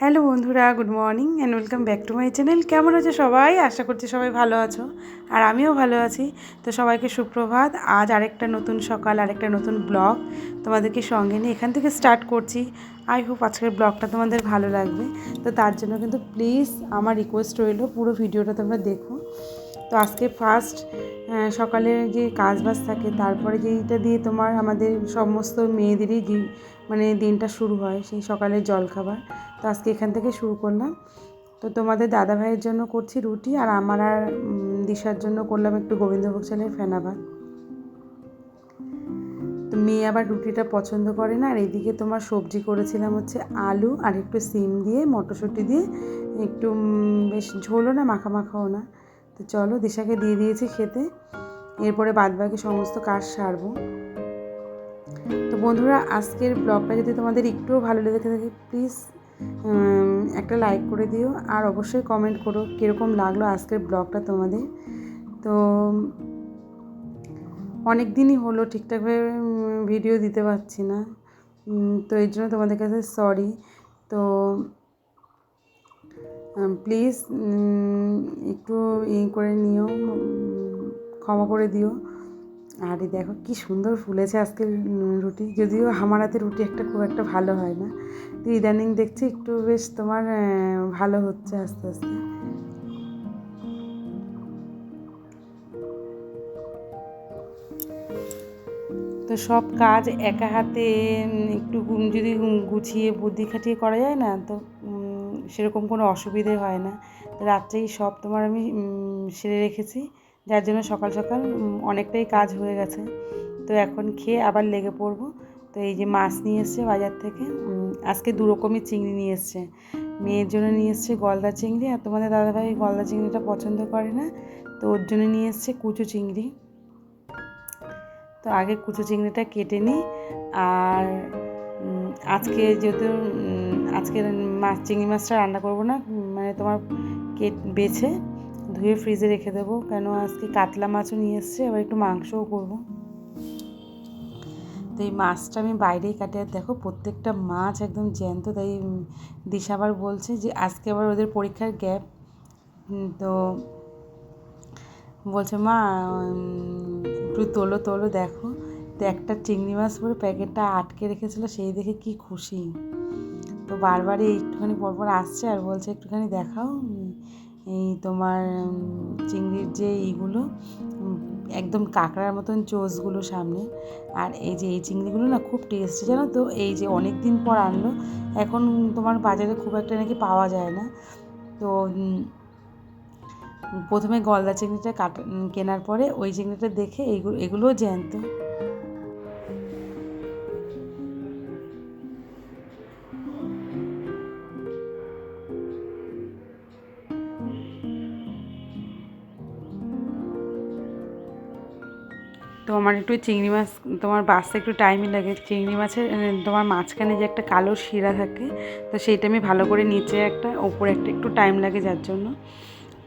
Hello বন্ধুরা, good morning and welcome back to my channel কেমন আছো সবাই? আশা করছি সবাই ভালো আছো, আর আমিও ভালো আছি। তো সবাইকে সুপ্রভাত। আজ আরেকটা নতুন সকাল, আরেকটা নতুন ব্লগ তোমাদেরকে সঙ্গে নিয়ে এখান থেকে স্টার্ট করছি। আই হোপ আজকের ব্লগটা তোমাদের ভালো লাগবে। তো তার জন্য কিন্তু প্লিজ আমার রিকোয়েস্ট রইল, পুরো ভিডিওটা তোমরা দেখো। তো আজকে ফার্স্ট সকালে যে কাজ বাজ থাকে, তারপরে যেইটা দিয়ে তোমার আমাদের সমস্ত মেয়েদেরই মানে দিনটা শুরু হয়, সেই সকালের জলখাবার। তো আজকে এখান থেকে শুরু করলাম। তো তোমাদের দাদা ভাইয়ের জন্য করছি রুটি আর আমার আর দিশার জন্য করলাম একটু গোবিন্দভোগ চালের ফেনাভাত তো মেয়ে আবার রুটিটা পছন্দ করে না আর এদিকে তোমার সবজি করেছিলাম হচ্ছে আলু আর একটু সিম দিয়ে, মটরশুঁটি দিয়ে, একটু বেশ ঝোলও না মাখা মাখাও না। তো চলো দিশাকে দিয়ে দিয়েছি খেতে। এরপরে বাদবাকি সমস্ত কাজ সারবো। তো বন্ধুরা, আজকের ব্লগটা যদি তোমাদের একটুও ভালো লেগে থাকে প্লিজ একটা লাইক করে দিও আর অবশ্যই কমেন্ট করো কীরকম লাগল আজকের ব্লগটা তোমাদের। তো অনেক দিনই হলো ঠিকঠাকভাবে ভিডিও দিতে পারছি না। তো এই জন্য তোমাদের কাছে সরি তো প্লিজ একটু ই করে নিও ক্ষমা করে দিও। আর দেখো কি সুন্দর ফুলেছে আজকের রুটি। যদিও আমার হাতে রুটি একটা খুব একটা ভালো হয় না। ইদানিং দেখছি একটু বেশ তোমার ভালো হচ্ছে আস্তে আস্তে। তো সব কাজ একা হাতে একটু যদি গুছিয়ে বুদ্ধি খাটিয়ে করা যায় না, তো সেরকম কোনো অসুবিধে হয় না। তো রাত্রেই সব তোমার আমি সেরে রেখেছি। যার জন্য সকাল সকাল অনেকটাই কাজ হয়ে গেছে। তো এখন খেয়ে আবার লেগে পড়ব। তো এই যে মাছ নিয়ে এসছে বাজার থেকে আজকে দু রকমের চিংড়ি নিয়ে এসছে। মেয়ের জন্য নিয়ে এসছে গলদা চিংড়ি আর তোমাদের দাদাভাই গলদা চিংড়িটা পছন্দ করে না, তো ওর জন্য নিয়ে এসছে কুচো চিংড়ি। তো আগে কুচো চিংড়িটা কেটে নিই আর আজকে যেহেতু আজকে মাছ চিংড়ি মাছটা রান্না করব না মানে তোমার কেট, বেছে ধুয়ে ফ্রিজে রেখে দেবো। কেন আজকে কাতলা মাছও নিয়ে এসছে আবার একটু মাংসও করব। তো এই মাছটা আমি বাইরেই কাটে। আর দেখো প্রত্যেকটা মাছ একদম জ্যান্ত তাই দিশা আবার বলছে যে আজকে আবার ওদের পরীক্ষার গ্যাপ। তো বলছে মা একটু তোলো তোলো দেখো। তো একটা চিংড়ি মাছ পরে প্যাকেটটা আটকে রেখেছিল সেই দেখে কি খুশি। তো বারবারই একটুখানি পরপর আসছে আর বলছে একটুখানি দেখাও এই তোমার চিংড়ির যে এইগুলো উম, একদম কাঁকড়ার মতন চোষগুলো সামনে। আর এই যে এই চিংড়িগুলো না খুব টেস্টি জানো তো? এই যে অনেক দিন পর আনলো, এখন তোমার বাজারে খুব একটা নাকি পাওয়া যায় না। তো প্রথমে গলদা চিংড়িটা কাটা, কেনার পরে ওই চিংড়িটা দেখে এইগুলো এগুলোও জ্যান্ত। তো আমার একটু চিংড়ি মাছ, তোমার বাঁচতে একটু টাইমই লাগে। চিংড়ি মাছের তোমার মাঝখানে যে একটা কালো শিরা থাকে, তো সেইটা আমি ভালো করে নিচে একটা, ওপরে একটা একটু টাইম লাগে যার জন্য।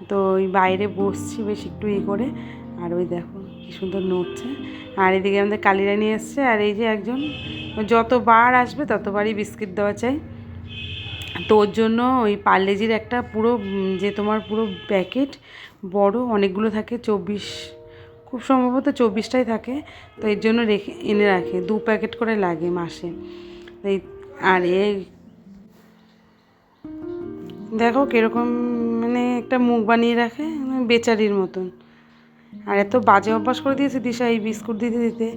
তো ওই বাইরে বসছি বেশ একটু ই করে, আর ওই দেখো কি সুন্দর নড়ছে। আর এদিকে আমাদের কালিরানি এসছে, আর এই যে একজন, যতবার আসবে ততবারই বিস্কিট দেওয়া চাই। তো ওর জন্য ওই পার্লেজির একটা পুরো যে তোমার পুরো প্যাকেট, বড় অনেকগুলো থাকে, চব্বিশ খুব সম্ভবত চব্বিশটাই থাকে, তো এর জন্য রেখে, এনে রাখে। দু প্যাকেট করে লাগে মাসে। এই, আর এই দেখো কীরকম মানে একটা মুখ বানিয়ে রাখে মানে বেচারির মতন। আর এত বাজে অভ্যাস করে দিয়েছে দিশা, এই বিস্কুট দিতে দিতে।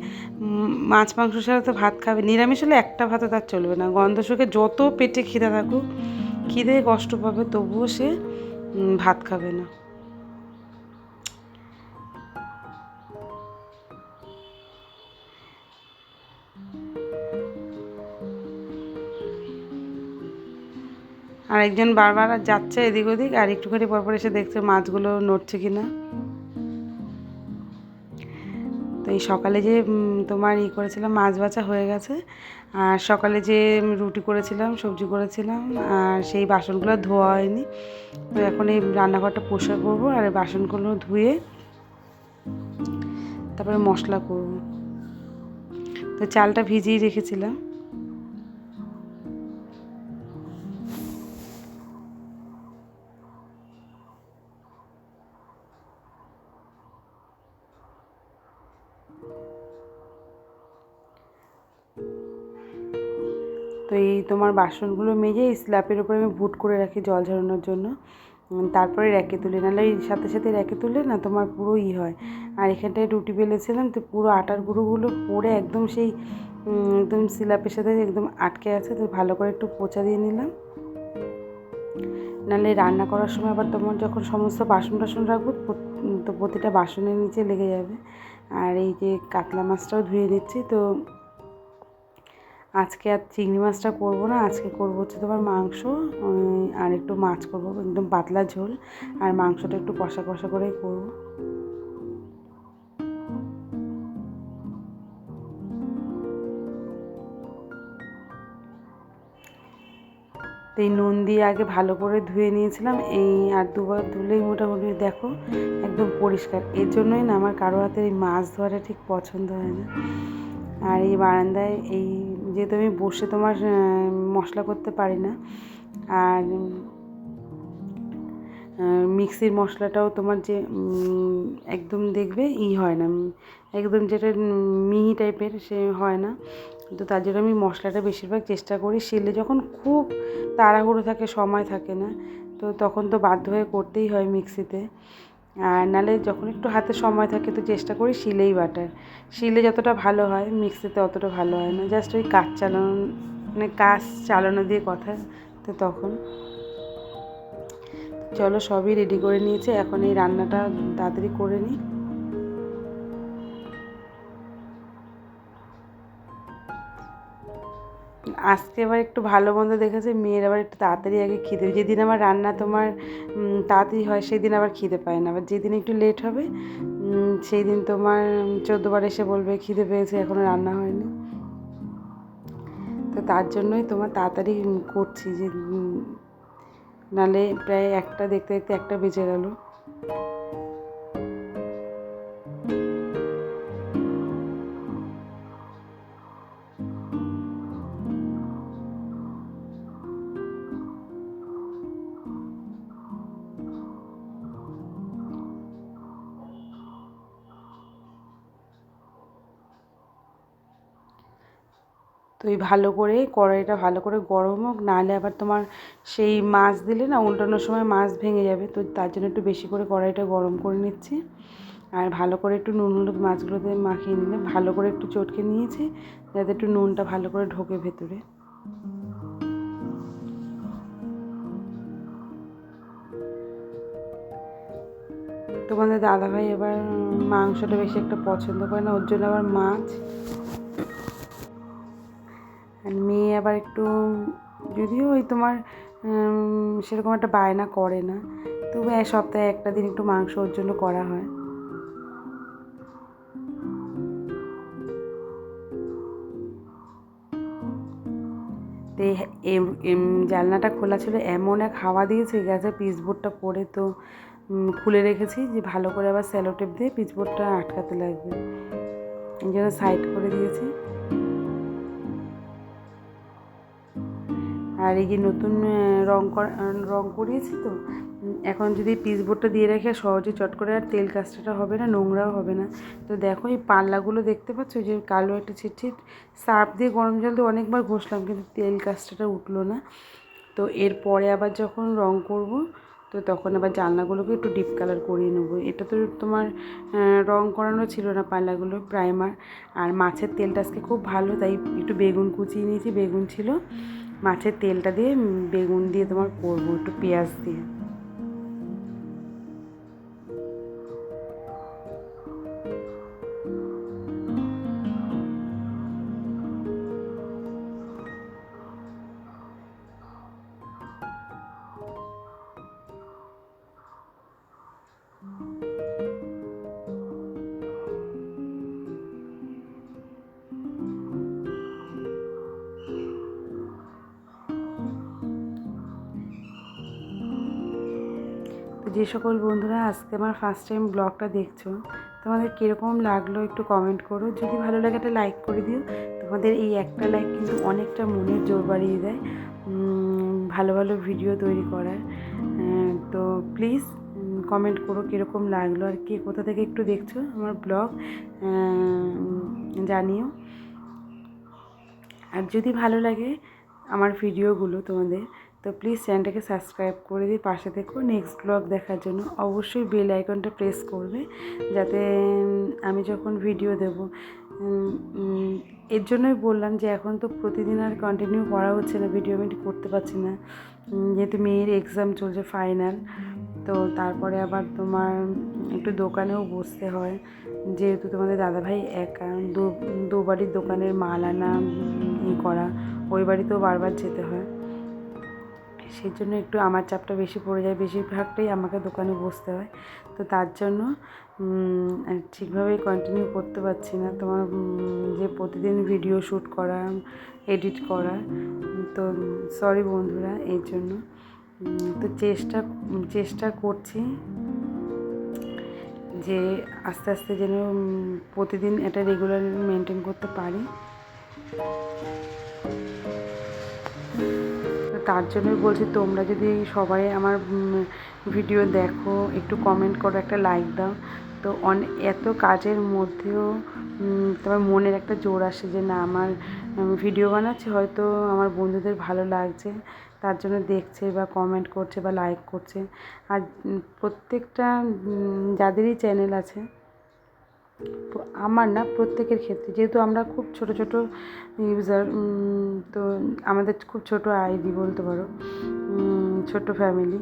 মাছ, মাংস ছাড়া তো ভাত খাবে। নিরামিষ হলে একটা ভাতও তার চলবে না। গন্ধ শুকে যত পেটে খিদে থাকুক, খিদে কষ্ট পাবে তবুও সে ভাত খাবে না। আর একজন বারবার যাচ্ছে এদিক ওদিক, আর একটুখানি পরপর এসে দেখছে মাছগুলো নড়ছে কি না তো এই সকালে যে তোমার ই করেছিলাম, মাছ বাছা হয়ে গেছে। আর সকালে যে রুটি করেছিলাম, সবজি করেছিলাম, আর সেই বাসনগুলো ধোয়া হয়নি। তো এখন এই রান্নাঘরটা পরিষ্কার করব, আর এই বাসনগুলো ধুয়ে তারপরে মশলা করব। তো চালটা ভিজিয়ে রেখেছিলাম। এই তোমার বাসনগুলো মেজে স্ল্যাপের উপরে আমি ভুট করে রাখি জল ঝরানোর জন্য। তারপরে র্যাকে তুলি, নাহলে এই সাথে সাথে র্যাকে তুলে না তোমার পুরো ই হয়। আর এখানটায় রুটি বেলেছিলাম তো পুরো আটার গুঁড়োগুলো পড়ে একদম সেই একদম স্ল্যাপের সাথে একদম আটকে আছে, তো ভালো করে একটু পোচা দিয়ে নিলাম। নাহলে রান্না করার সময় আবার তোমার যখন সমস্ত বাসন টাসন রাখব তো প্রতিটা বাসনের নিচে লেগে যাবে। আর এই যে কাতলা মাছটাও ধুয়ে নিচ্ছি, তো আজকে আর চিংড়ি মাছটা করব না, আজকে করব হচ্ছে তোমার মাংস আর একটু মাছ করব, একদম পাতলা ঝোল, আর মাংসটা একটু কষা কষা করেই করব। এই নুন দিয়ে আগে ভালো করে ধুয়ে নিয়েছিলাম, এই আর দুবার ধুলেই মোটামুটি দেখো একদম পরিষ্কার। এর জন্যই না আমার কারও হাতের এই মাছ ধরাটা ঠিক পছন্দ হয় না। আর এই বারান্দায় এই যেহেতু আমি বসে তোমার মশলা করতে পারি না, আর মিক্সির মশলাটাও তোমার যে একদম দেখবে ই হয় না একদম যেটা মিহি টাইপের সে হয় না, তো তার জন্য আমি মশলাটা বেশিরভাগ চেষ্টা করি, শিলে যখন খুব তাড়াহুড়ো থাকে, সময় থাকে না, তো তখন তো বাধ্য হয়ে করতেই হয় মিক্সিতে আর নালে যখন একটু হাতে সময় থাকে তো চেষ্টা করি শিলেই বাটার। শিলে যতটা ভালো হয় মিক্সিতে অতটা ভালো হয় না। জাস্ট ওই কাজ চালানো মানে কাজ চালানো দিয়ে কথা, তো তখন। চলো সবই রেডি করে নিয়েছে। এখন এই রান্নাটা তাড়াতাড়ি করে নিই। আজকে এবার একটু ভালো মন্দ দেখেছে, মেয়ের আবার একটু তাড়াতাড়ি আগে খিদে যেদিন আমার রান্না তোমার তাড়াতাড়ি হয় সেই দিন আবার খিদে পায় না। আবার যেদিন একটু লেট হবে সেই দিন তোমার চোদ্দোবার এসে বলবে খিদে পেয়েছে এখনও রান্না হয়নি। তো তার জন্যই তোমার তাড়াতাড়ি করছি যে নালে প্রায় একটা দেখতে দেখতে একটা বেজে গেল। তো এই ভালো করে কড়াইটা ভালো করে গরম হোক, নাহলে আবার তোমার সেই মাছ দিলে না উল্টানোর সময় মাছ ভেঙে যাবে। তো তার জন্য একটু বেশি করে কড়াইটা গরম করে নিচ্ছি। আর ভালো করে একটু নুন হলুদ মাছগুলোতে মাখিয়ে নিলে ভালো করে একটু চটকে নিয়েছি, যাতে একটু নুনটা ভালো করে ঢোকে ভেতরে। তোমাদের দাদাভাই এবার মাংসটা বেশি একটা পছন্দ করে না, ওর জন্য আবার মাছ। মেয়ে আবার একটু, যদিও ওই তোমার সেরকম একটা বায়না করে না, তবু এক সপ্তাহে একটা দিন একটু মাংস ওর জন্য করা হয়। তো এম- জানলাটা খোলা ছিল, এমন এক হাওয়া দিয়েছে গ্যাসের পিচবোর্ডটা পরে তো খুলে রেখেছি, যে ভালো করে আবার স্যালোটেপ দিয়ে পিচবোর্ডটা আটকাতে লাগবে। এই জন্য সাইড করে দিয়েছি। আর এই যে নতুন রং রং করিয়েছি তো, এখন যদি পিচবোর্ডটা দিয়ে রেখে সহজে চট করে আর তেল কাজটা হবে না, নোংরাও হবে না। তো দেখো এই পাল্লাগুলো দেখতে পাচ্ছ যে কালো একটা ছিটছিট সার্ফ দিয়ে গরম জল দিয়ে অনেকবার ঘষলাম, কিন্তু তেল কাজটা উঠল না। তো এরপরে আবার যখন রং করব, তো তখন আবার জানলাগুলোকে একটু ডিপ কালার করিয়ে নেব। এটা তো তোমার রং করানো ছিল না পাল্লাগুলো প্রাইমার আর মাছের তেলটা আজকে খুব ভালো, তাই একটু বেগুন কুচিয়ে নিয়েছি, বেগুন ছিল। মাছের তেলটা দিয়ে বেগুন দিয়ে তোমার করব একটু পেঁয়াজ দিয়ে। যে সকল বন্ধুরা আজকে আমার ফার্স্ট টাইম ব্লগটা দেখছ, তোমাদের কীরকম লাগল একটু কমেন্ট করো। যদি ভালো লাগে একটা লাইক করে দিও। তোমাদের এই একটা লাইক কিন্তু অনেকটা মনের জোর বাড়িয়ে দেয় ভালো ভালো ভিডিও তৈরি করার। তো প্লিজ কমেন্ট করো কীরকম লাগল আর কে কোথা থেকে একটু দেখছ আমার ব্লগ জানিও। আর যদি ভালো লাগে আমার ভিডিওগুলো তোমাদের তো প্লিজ চ্যানেলটাকে সাবস্ক্রাইব করে দিয়ে পাশে দেখো নেক্সট ব্লগ দেখার জন্য অবশ্যই বেল আইকনটা প্রেস করবে, যাতে আমি যখন ভিডিও দেব এর জন্যই বললাম যে এখন তো প্রতিদিন আর কন্টিনিউ করা হচ্ছে না ভিডিও আমি করতে পারছি না। যেহেতু মেয়ের এক্সাম চলছে ফাইনাল তো তারপরে আবার তোমার একটু দোকানেও বসতে হয়। যেহেতু তোমাদের দাদাভাই একা, দু দু বাড়ির দোকানের মাল আনা করা, ওই বাড়িতেও বারবার যেতে হয়। সেই জন্য একটু আমার চাপটা বেশি পড়ে যায়। বেশিরভাগটাই আমাকে দোকানে বসতে হয়। তো তার জন্য ঠিকভাবে কন্টিনিউ করতে পারছি না। তোমার যে প্রতিদিন ভিডিও শ্যুট করা এডিট করা, তো সরি বন্ধুরা, এর জন্য। তো চেষ্টা চেষ্টা করছি যে আস্তে আস্তে যেন প্রতিদিন এটা রেগুলার মেনটেন করতে পারি। তার জন্যই বলছি, তোমরা যদি সবাই আমার ভিডিও দেখো, একটু কমেন্ট করো, একটা লাইক দাও। তো অনেক এত কাজের মধ্যেও তোমার মনের একটা জোর আসে যে না, আমার ভিডিও বানাচ্ছি, হয়তো আমার বন্ধুদের ভালো লাগছে, তার জন্য দেখছে বা কমেন্ট করছে বা লাইক করছে। আর প্রত্যেকটা যাদেরই চ্যানেল আছে আমার না প্রত্যেকের ক্ষেত্রে, যেহেতু আমরা খুব ছোট ছোট ইউজার তো আমাদের খুব ছোট আইডি বলতে পারো ছোট ফ্যামিলি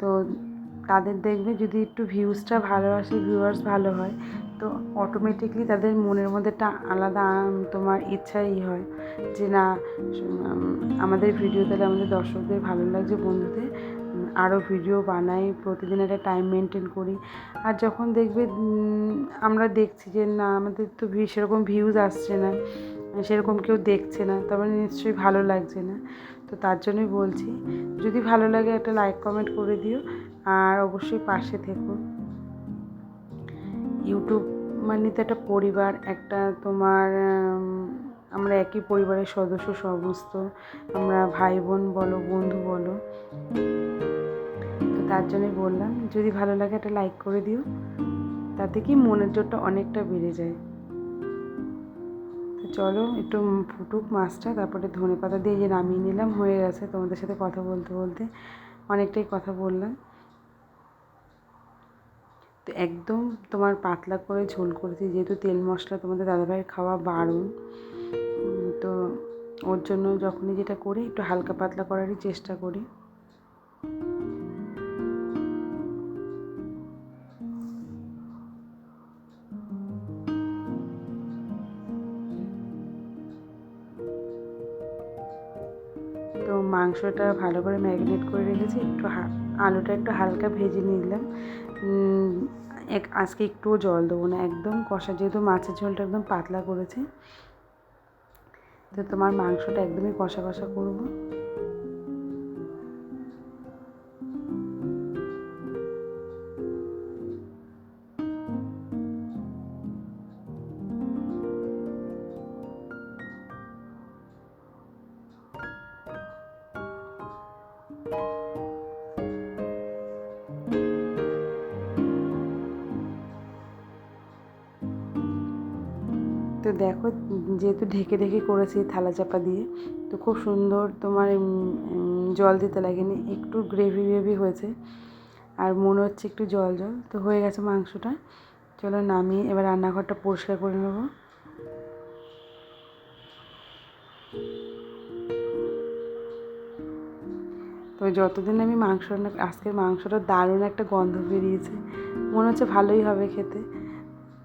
তো তাদের দেখবে যদি একটু ভিউজটা ভালো আসে ভিউয়ার্স ভালো হয়, তো অটোমেটিকলি তাদের মনের মধ্যে একটা আলাদা তোমার ইচ্ছাই হয় যে না আমাদের ভিডিও তাহলে আমাদের দর্শকদের ভালো লাগছে, বন্ধুদের আরও ভিডিও বানাই প্রতিদিন একটা টাইম মেনটেন করি। আর যখন দেখবে আমরা দেখছি যে, না, আমাদের তো সেরকম ভিউজ আসছে না, সেরকম কেউ দেখছে না, তার মানে নিশ্চয়ই ভালো লাগছে না। তো তার জন্যই বলছি, যদি ভালো লাগে, একটা লাইক কমেন্ট করে দিও, আর অবশ্যই পাশে থেকো। ইউটিউব মানে তো একটা পরিবার, একটা তোমার আমরা একই পরিবারের সদস্য সমস্ত। আমরা ভাই বোন বলো, বন্ধু বলো। তার জন্যই বললাম, যদি ভালো লাগে একটা লাইক করে দিও, তাতে কি মনের জোরটা অনেকটা বেড়ে যায়। তো চলো, একটু ফুটুক মাছটা, তারপরে ধনে পাতা দিয়ে যে নামিয়ে নিলাম, হয়ে গেছে তোমাদের সাথে কথা বলতে বলতে, অনেকটাই কথা বললাম। তো একদম তোমার পাতলা করে ঝোল করেছি, যেহেতু তেল মশলা তোমাদের দাদাভাইয়ের খাওয়া বারণ তো ওর জন্য যখনই যেটা করি, একটু হালকা পাতলা করারই চেষ্টা করি। মাংসটা ভালো করে ম্যারিনেট করে রেখেছি, একটু আলুটা একটু হালকা ভেজে নিলাম। এক, আজকে একটুও জল দেবো না, একদম কষা, যেহেতু মাছের ঝোলটা একদম পাতলা করেছি, তো তোমার মাংসটা একদমই কষা কষা করব। তো দেখো, যেহেতু ঢেকে ঢেকে করেছি থালা চাপা দিয়ে, তো খুব সুন্দর তোমার জল দিতে লাগেনি, একটু গ্রেভি গ্রেভি হয়েছে, আর মনে হচ্ছে একটু জল জল, তো হয়ে গেছে মাংসটা। চলো নামিয়ে এবার রান্নাঘরটা পরিষ্কার করে নেব। তো যতদিন আমি মাংস রান্না আজকের মাংসটা দারুণ একটা গন্ধ বেরিয়েছে, মনে হচ্ছে ভালোই হবে খেতে।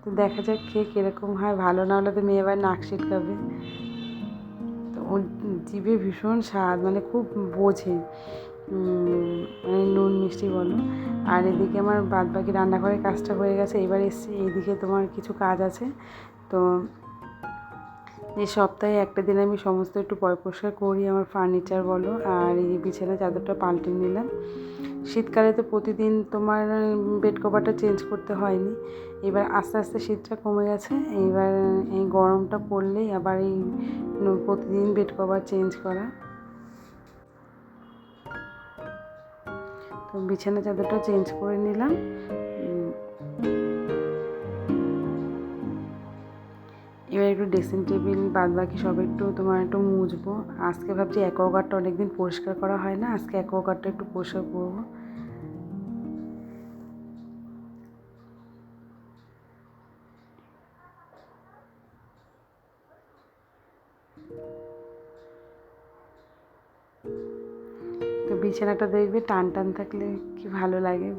তো দেখা যাক খেয়ে কীরকম হয়। ভালো না হলে তো মেয়ে এবার নাক ছিটকাবে তো ওর জিভে ভীষণ স্বাদ মানে খুব বোঝে। মানে নুন মিষ্টি বলো। আর এদিকে আমার বাদ বাকি রান্নাঘরের কাজটা হয়ে গেছে। এবার এসছি, এইদিকে তোমার কিছু কাজ আছে। তো এই সপ্তাহে একটা দিন আমি সমস্ত একটু পয় পরিষ্কার করি আমার ফার্নিচার বলো। আর এই বিছানা চাদরটা পাল্টে নিলাম। শীতকালে তো প্রতিদিন তোমার বেড কভারটা চেঞ্জ করতে হয়নি। এবার আস্তে আস্তে শীতটা কমে গেছে এইবার এই গরমটা পড়লেই আবার এই প্রতিদিন বেড কভার চেঞ্জ করা। তো বিছানা চাদরটা চেঞ্জ করে নিলাম। এবার একটু ড্রেসিং টেবিল বাদ বাকি সব একটু তোমার একটু মুছবো। আজকে ভাবছি অ্যাকোয়াগার্ডটা অনেকদিন পরিষ্কার করা হয় না, আজকে অ্যাকোয়াগার্ডটা একটু পরিষ্কার করব। তো বিছানাটা দেখবে টান টান থাকলে কি ভালো লাগে?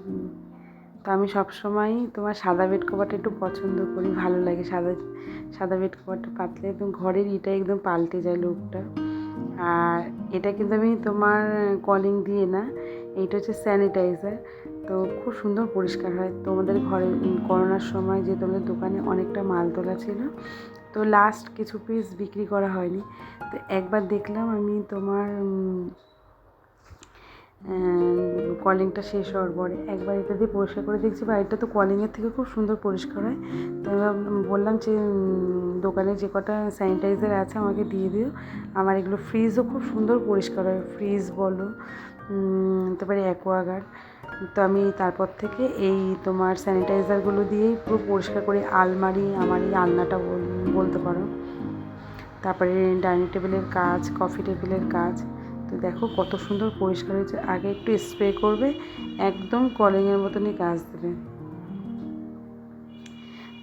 তো আমি সবসময়ই তোমার সাদা বেড কভারটা একটু পছন্দ করি, ভালো লাগে সাদা সাদা বেড কভারটা পাতলে একদম ঘরের ইটা একদম পাল্টে যায় লুকটা আর এটা কিন্তু আমি তোমার কলিং দিয়ে না, এইটা হচ্ছে স্যানিটাইজার তো খুব সুন্দর পরিষ্কার হয়। তোমাদের ঘরে করোনার সময় যে তোমাদের দোকানে অনেকটা মাল তোলা ছিল, তো লাস্ট কিছু পিস বিক্রি করা হয়নি। তো একবার দেখলাম আমি তোমার কলিংটা শেষ হওয়ার পরে একবার এটা দিয়ে পরিষ্কার করে দেখছি বা এটা তো কলিংয়ের থেকে খুব সুন্দর পরিষ্কার হয়। তো বললাম যে দোকানে যে কটা স্যানিটাইজার আছে আমাকে দিয়ে দিও। আমার এগুলো ফ্রিজও খুব সুন্দর পরিষ্কার হয়। ফ্রিজ বলো তারপরে অ্যাকোয়াগার্ড তো আমি তারপর থেকে এই তোমার স্যানিটাইজারগুলো দিয়েই পুরো পরিষ্কার করি আলমারি, আমার এই আলনাটা বল- বলতে পারো। তারপরে ডাইনিং টেবিলের কাজ কফি টেবিলের কাজ। তো দেখো কত সুন্দর পরিষ্কার হয়েছে। আগে একটু স্প্রে করবে, একদম কলিংয়ের মতনই কাজ দেবে।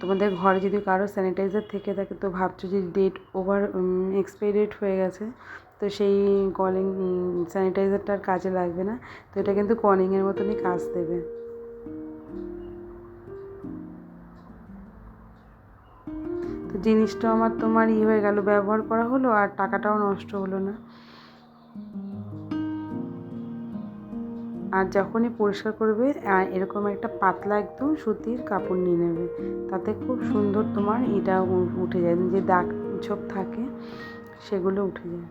তোমাদের ঘরে যদি কারও স্যানিটাইজার থেকে থাকে, তো ভাবছ যে ডেট ওভার এক্সপায়ারি ডেট হয়ে গেছে, তো সেই কলিং স্যানিটাইজারটা আর কাজে লাগবে না। তো এটা কিন্তু কলিংয়ের মতনই কাজ দেবে। তো জিনিসটা আমার তোমার ই হয়ে গেল, ব্যবহার করা হলো আর টাকাটাও নষ্ট হলো না। আর যখনই পরিষ্কার করবে এরকম একটা পাতলা একদম সুতির কাপড় নিয়ে নেবে। তাতে খুব সুন্দর তোমার এটা উঠে যায়। যে দাগ ছোপ থাকে, সেগুলো উঠে যায়।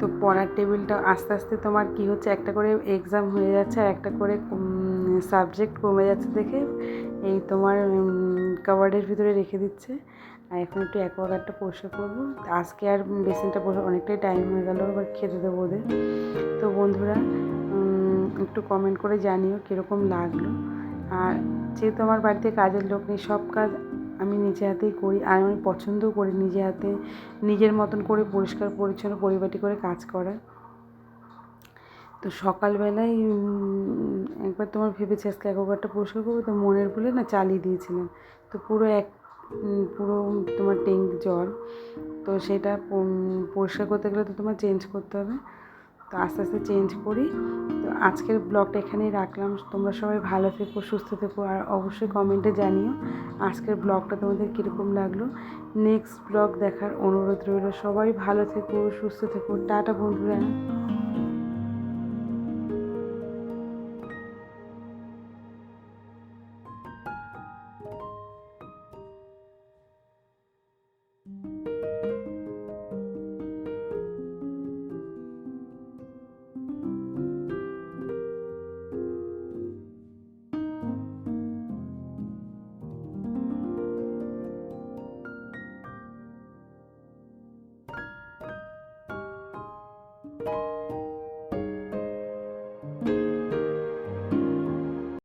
তো পড়ার টেবিলটা আস্তে আস্তে তোমার কি হচ্ছে? একটা করে এক্সাম হয়ে যাচ্ছে আর একটা করে সাবজেক্ট কমে যাচ্ছে দেখে। এই তোমার কাবার্ডের ভিতরে রেখে দিচ্ছে। আর এখন একটু অ্যাকোয়াগার্ডটা পরিষ্কার করব। আজকে আর বেসিনটা বসে অনেকটাই টাইম হয়ে গেল, এবার খেতে দেবো ওদের। তো বন্ধুরা একটু কমেন্ট করে জানিও কীরকম লাগল। আর যেহেতু আমার বাড়িতে কাজের লোক নেই, সব কাজ আমি নিজে হাতেই করি, আর আমি পছন্দও করি নিজে হাতে। নিজের মতন করে পরিষ্কার, পরিচ্ছন্ন, পরিপাটি করে কাজ করা তো সকালবেলায় একবার তোমার ভেবেছি আজকে অ্যাকোয়াগার্ডটা পরিষ্কার করব, তো মনের ভুলে না চালিয়ে দিয়েছিলাম। তো পুরো এক পুরো তোমার ট্যাঙ্ক জল তো সেটা পরিষ্কার করতে গেলে তো তোমার চেঞ্জ করতে হবে। তো আস্তে আস্তে চেঞ্জ করি। তো আজকের ব্লগটা এখানেই রাখলাম। তোমরা সবাই ভালো থেকো, সুস্থ থেকো, আর অবশ্যই কমেন্টে জানিও আজকের ব্লগটা তোমাদের কীরকম লাগল। নেক্সট ব্লগ দেখার অনুরোধ রইল। সবাই ভালো থেকো, সুস্থ থেকো। টাটা বন্ধুরা।